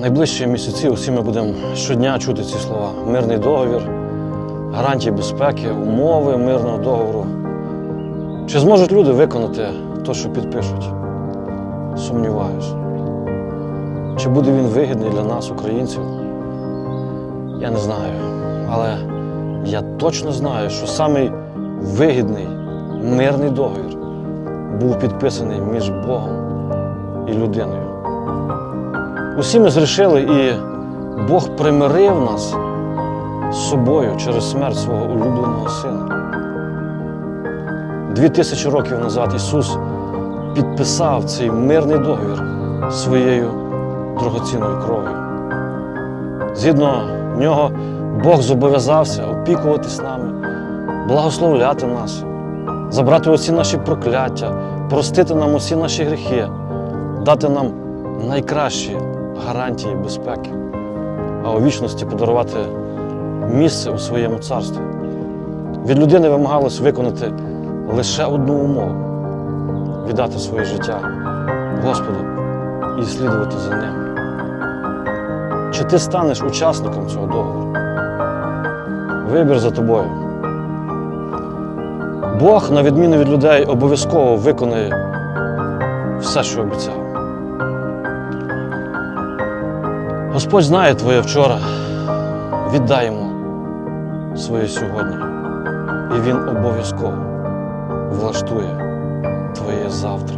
найближчі місяці усі ми будемо щодня чути ці слова. Мирний договір, гарантії безпеки, умови мирного договору. Чи зможуть люди виконати те, що підпишуть? Сумніваюсь. Чи буде він вигідний для нас, українців? Я не знаю. Але я точно знаю, що самий вигідний мирний договір був підписаний між Богом і людиною. Усі ми зрішили, і Бог примирив нас з собою через смерть свого улюбленого сина. Дві тисячі років назад Ісус підписав цей мирний договір своєю дорогоцінною кров'ю. Згідно нього, Бог зобов'язався опікуватись нами, благословляти нас, забрати усі наші прокляття, простити нам усі наші гріхи, дати нам найкращі гарантії безпеки, а у вічності подарувати місце у своєму царстві. Від людини вимагалось виконати лише одну умову віддати своє життя Господу і слідувати за ним. Чи ти станеш учасником цього договору? Вибір за тобою. Бог, на відміну від людей, обов'язково виконає все, що обіцяв. Господь знає твоє вчора. Віддай йому своє сьогодні. І він обов'язково влаштує твоє завтра.